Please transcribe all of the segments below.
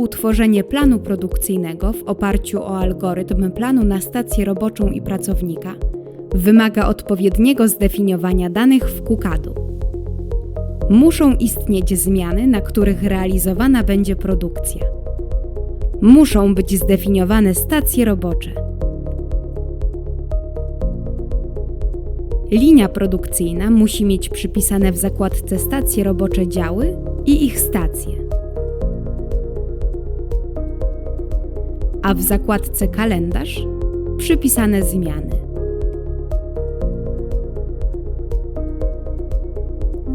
Utworzenie planu produkcyjnego w oparciu o algorytm planu na stację roboczą i pracownika wymaga odpowiedniego zdefiniowania danych w KUKAD-u. Muszą istnieć zmiany, na których realizowana będzie produkcja. Muszą być zdefiniowane stacje robocze. Linia produkcyjna musi mieć przypisane w zakładce stacje robocze działy i ich stacje. A w zakładce kalendarz przypisane zmiany.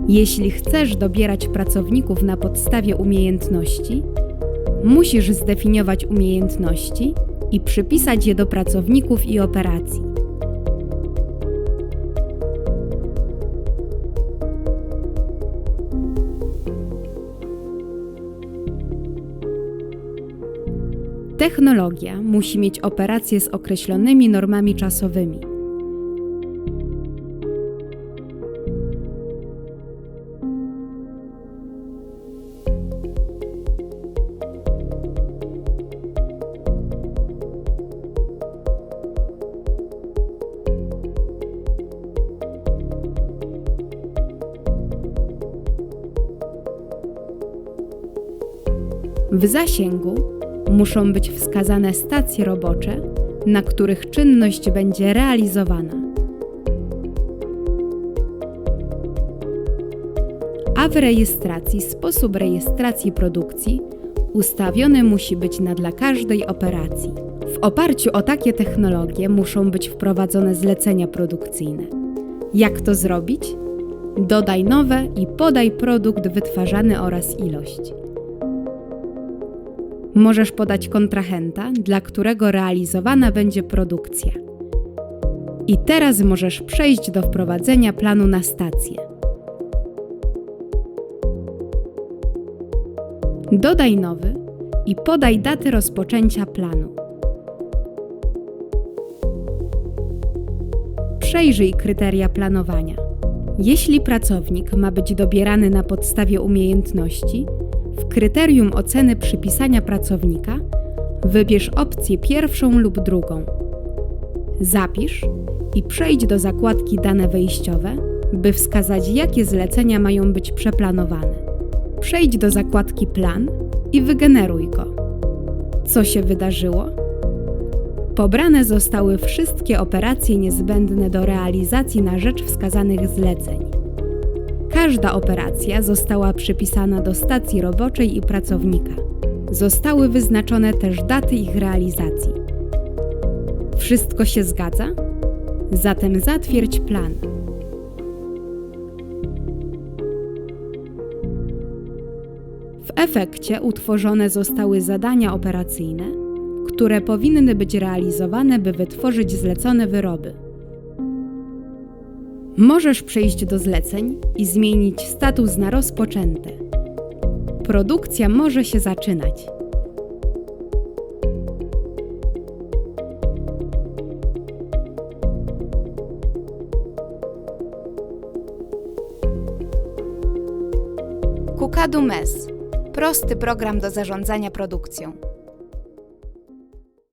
Jeśli chcesz dobierać pracowników na podstawie umiejętności, musisz zdefiniować umiejętności i przypisać je do pracowników i operacji. Technologia musi mieć operacje z określonymi normami czasowymi. W zasięgu muszą być wskazane stacje robocze, na których czynność będzie realizowana. A w rejestracji sposób rejestracji produkcji ustawiony musi być na dla każdej operacji. W oparciu o takie technologie muszą być wprowadzone zlecenia produkcyjne. Jak to zrobić? Dodaj nowe i podaj produkt wytwarzany oraz ilość. Możesz podać kontrahenta, dla którego realizowana będzie produkcja. I teraz możesz przejść do wprowadzenia planu na stację. Dodaj nowy i podaj datę rozpoczęcia planu. Przejrzyj kryteria planowania. Jeśli pracownik ma być dobierany na podstawie umiejętności, w kryterium oceny przypisania pracownika wybierz opcję pierwszą lub drugą. Zapisz i przejdź do zakładki Dane wejściowe, by wskazać, jakie zlecenia mają być przeplanowane. Przejdź do zakładki Plan i wygeneruj go. Co się wydarzyło? Pobrane zostały wszystkie operacje niezbędne do realizacji na rzecz wskazanych zleceń. Każda operacja została przypisana do stacji roboczej i pracownika. Zostały wyznaczone też daty ich realizacji. Wszystko się zgadza? Zatem zatwierdź plan. W efekcie utworzone zostały zadania operacyjne, które powinny być realizowane, by wytworzyć zlecone wyroby. Możesz przejść do zleceń i zmienić status na rozpoczęte. Produkcja może się zaczynać. Kukadu MES. Prosty program do zarządzania produkcją.